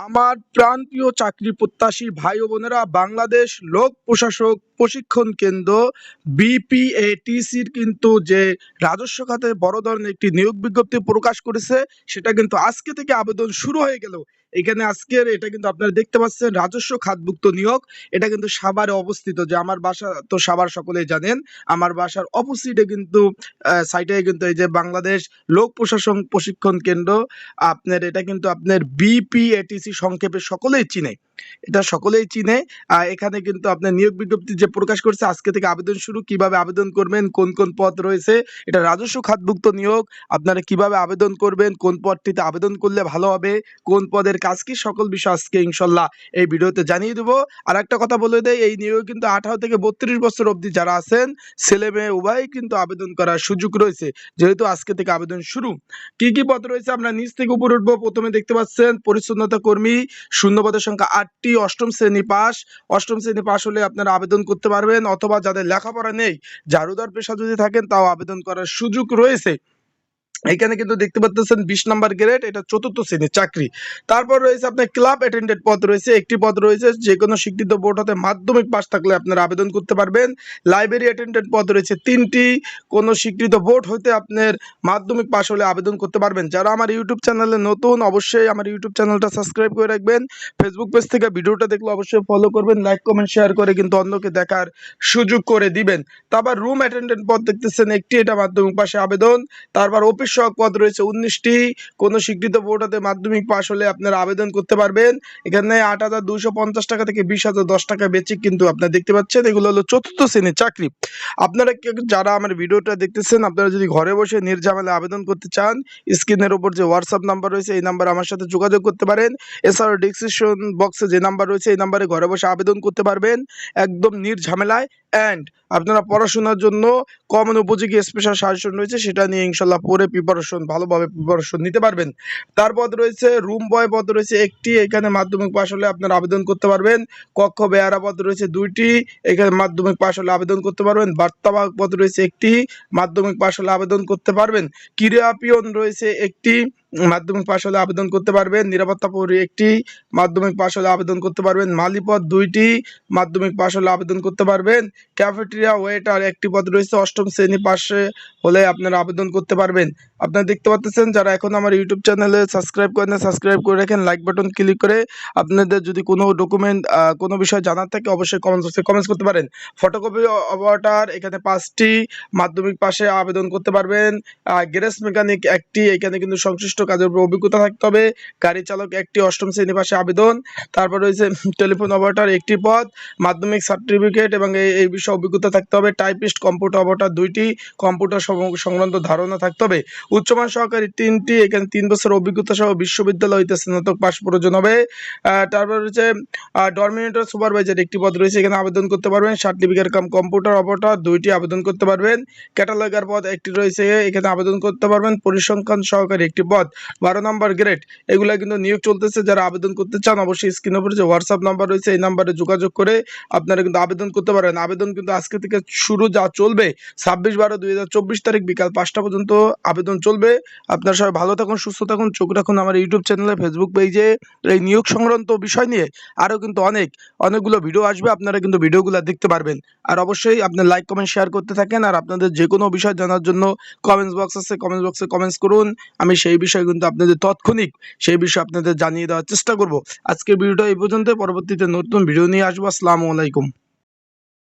আমার প্রান্তীয় চাকরি প্রত্যাশী ভাই ও বোনেরা, বাংলাদেশ লোক প্রশাসক প্রশিক্ষণ কেন্দ্র বিপিএটিসির কিন্তু যে রাজস্ব খাতে বড় ধরনের একটি নিয়োগ বিজ্ঞপ্তি প্রকাশ করেছে, সেটা কিন্তু আজকে থেকে আবেদন শুরু হয়ে গেল। এখানে আজকের এটা কিন্তু আপনারা দেখতে পাচ্ছেন, রাজস্ব খাতভুক্ত নিয়োগ। এটা কিন্তু সাভারে অবস্থিত, যে আমার বাসা তো সাভার সকলেই জানেন। আমার বাসার অপোজিটে কিন্তু সাইটে কিন্তু এই যে বাংলাদেশ লোক প্রশাসন প্রশিক্ষণ কেন্দ্র, আপনার এটা কিন্তু আপনার বিপিএটিসি সংক্ষেপে সকলেই চিনে। এটা সকলেই চিনে। এখানে কিন্তু আপনার নিয়োগ বিজ্ঞপ্তি যে প্রকাশ করছে, আজকে থেকে আবেদন শুরু। কীভাবে আবেদন করবেন, কোন কোন পদ রয়েছে, এটা রাজস্ব খাতভুক্ত নিয়োগ। আপনারা কীভাবে আবেদন করবেন, কোন পদটিতে আবেদন করলে ভালো হবে, কোন পদের কাজ কি? সকল বিষয় আজকে ইনশাল্লাহ এই ভিডিওতে জানিয়ে দেবো। আর একটা কথা বলে দেয় এই নিয়েও কিন্তু আঠারো থেকে বত্রিশ বছর অবধি যারা আছেন, ছেলে মেয়ে উভয়ই কিন্তু আবেদন করার সুযোগ রয়েছে, যেহেতু আজকে থেকে আবেদন শুরু। কি কি পদ রয়েছে? আমরা নিচ থেকে উপরে উঠবো। প্রথমে দেখতে পাচ্ছেন, পরিচ্ছন্নতা কর্মী শূন্য পদের সংখ্যা আটটি, অষ্টম শ্রেণি পাস অষ্টম শ্রেণি পাস হলে আপনারা আবেদন করতে পারবেন, অথবা যাদের লেখাপড়া নেই, ঝাড়ুদার পেশা যদি থাকেন, তাও আবেদন করার সুযোগ রয়েছে। এখানে কিন্তু দেখতে পাচ্ছেন বিশ নাম্বার গ্রেড এটা চতুর্থ শ্রেণির চাকরি। তারপর রয়েছে আপনার ক্লাব অ্যাটেন্ডেন্ট পদ রয়েছে, একটি পদ রয়েছে যে কোনো স্বীকৃত বোর্ড হতে মাধ্যমিক পাস থাকলে আপনারা আবেদন করতে পারবেন। লাইব্রেরি অ্যাটেন্ডেন্ট পদ রয়েছে তিনটি, কোনো স্বীকৃত বোর্ড হতে আপনার মাধ্যমিক পাস হলে আবেদন করতে পারবেন। যারা আমার ইউটিউব চ্যানেলে নতুন, অবশ্যই আমার ইউটিউব চ্যানেলটা সাবস্ক্রাইব করে রাখবেন। ফেসবুক পেজ থেকে ভিডিওটা দেখলে অবশ্যই ফলো করবেন লাইক কমেন্ট শেয়ার করে কিন্তু অন্যকে দেখার সুযোগ করে দিবেন। তারপর রুম অ্যাটেন্ডেন্ট পদ দেখতেছেন, একটি এটা মাধ্যমিক পাশে আবেদন। তারপর অফিস সহক পদ রয়েছে উনিশটি। কোনো স্বীকৃত বোর্ড হতে মাধ্যমিক পাশ হলে আপনারা আবেদন করতে পারবেন। এখানে আট হাজার দুশো পঞ্চাশ টাকা থেকে বিশ হাজার দশ টাকা বেচে কিন্তু আপনারা দেখতে পাচ্ছেন। এগুলো হলো চতুর্থ শ্রেণির চাকরি। আপনারা যারা আমার ভিডিওটা দেখতেছেন, আপনারা যদি ঘরে বসে নির্ঝামেলা আবেদন করতে চান, স্ক্রিনের উপর যে হোয়াটসঅ্যাপ নাম্বার রয়েছে, এই নাম্বার আমার সাথে যোগাযোগ করতে পারেন। এছাড়াও ডিসক্রিপশন বক্সে যে নাম্বার রয়েছে, এই নাম্বারে ঘরে বসে আবেদন করতে পারবেন। একদম নির্ঝামেলায় অ্যান্ড আপনারা পড়াশোনার জন্য কমন উপযোগী স্পেশাল সাজেশন রয়েছে, সেটা নিয়ে ইনশাল্লাহ পড়ে প্রিপারেশন ভালোভাবে প্রিপারেশন নিতে পারবেন। তারপর রয়েছে রুম বয় পদ রয়েছে একটি, এখানে মাধ্যমিক পাশ হলে আপনারা আবেদন করতে পারবেন। কক্ষ বেয়ারা পদ রয়েছে দুইটি, এখানে মাধ্যমিক পাশ হলে আবেদন করতে পারবেন। বার্তাবাহক পদ রয়েছে একটি, মাধ্যমিক পাশ হলে আবেদন করতে পারবেন। ক্রীড়া পিয়ন রয়েছে একটি মাধ্যমিক পাশ হলে আবেদন করতে পারবেন। নিরাপত্তা প্রহরী একটি মাধ্যমিক পাশ হলে আবেদন করতে পারবেন। মালি পদ দুইটি মাধ্যমিক পাশ হলে আবেদন করতে পারবেন। ক্যাফেটেরিয়া, ওয়েটার একটি পদ রয়েছে। অষ্টম শ্রেণি পাশে হলে আপনারা আবেদন করতে পারবেন। আপনারা দেখতে পাচ্ছেন যারা এখন আমার ইউটিউব চ্যানেলে সাবস্ক্রাইব করেন সাবস্ক্রাইব করে রাখেন। লাইক বাটন ক্লিক করে আপনাদের যদি কোনো ডকুমেন্ট কোনো বিষয় জানার থাকে অবশ্যই কমেন্ট বক্সে কমেন্টস করতে পারেন। ফটোকপি অপারেটর, এখানে পাঁচটি মাধ্যমিক পাশে আবেদন করতে পারবেন। গ্যারেজ মেকানিক একটি, এখানে কিন্তু সংশ্লিষ্ট কাজের উপর অভিজ্ঞতা থাকতে হবে গাড়ি চালক একটি অষ্টম শ্রেণি পাশে আবেদন। তারপর রয়েছে টেলিফোন অপারেটর একটি পদ, মাধ্যমিক সার্টিফিকেট এবং এই বিষয়ে অভিজ্ঞতা থাকতে হবে। টাইপিস্ট, কম্পিউটার অপারেটর দুইটি, কম্পিউটার সংক্রান্ত ধারণা থাকতে হবে। উচ্চমান সহকারী তিনটি, এখানে তিন বছর অভিজ্ঞতা সহ বিশ্ববিদ্যালয় হইতে স্নাতক পাস প্রয়োজন হবে। তারপর রয়েছে ডরমিনেটর সুপারভাইজার একটি পদ রয়েছে, এখানে আবেদন করতে পারবেন। সার্টিফিকেট কাম, কম্পিউটার অপারেটর দুইটি আবেদন করতে পারবেন। ক্যাটালগার পদ একটি রয়েছে, এখানে আবেদন করতে পারবেন। পরিসংখ্যান সহকারী একটি পদ। বারো নম্বর গ্রেড এগুলা কিন্তু নিয়োগ চলতেছে, যারা আবেদন করতে চান অবশ্যই স্ক্রিনের উপরে যে হোয়াটসঅ্যাপ নাম্বার রয়েছে, এই নাম্বারে যোগাযোগ করে আপনারা কিন্তু আবেদন করতে পারেন। আবেদন কিন্তু আজকে থেকে শুরু যা চলবে, ছাব্বিশ বারো দুই তারিখ বিকাল পাঁচটা পর্যন্ত আবেদন চলবে। আপনারা সবাই ভালো থাকুন, সুস্থ থাকুন, চোখ রাখুন আমার ইউটিউব চ্যানেলে ফেসবুক পেজে এই নিয়োগ সংক্রান্ত বিষয় নিয়ে আরও কিন্তু অনেক, অনেকগুলো ভিডিও আসবে, আপনারা কিন্তু ভিডিওগুলো দেখতে পারবেন। আর অবশ্যই আপনি লাইক কমেন্ট শেয়ার করতে থাকেন। আর আপনাদের যে কোনো বিষয় জানার জন্য কমেন্টস বক্স আছে কমেন্টস বক্সে কমেন্টস করুন। আমি সেই বিষয়ে কিন্তু আপনাদের তাৎক্ষণিক সেই বিষয়ে আপনাদের জানিয়ে দেওয়ার চেষ্টা করব। আজকের ভিডিওটা এই পর্যন্ত পরবর্তীতে নতুন ভিডিও নিয়ে আসব। আসসালামু আলাইকুম।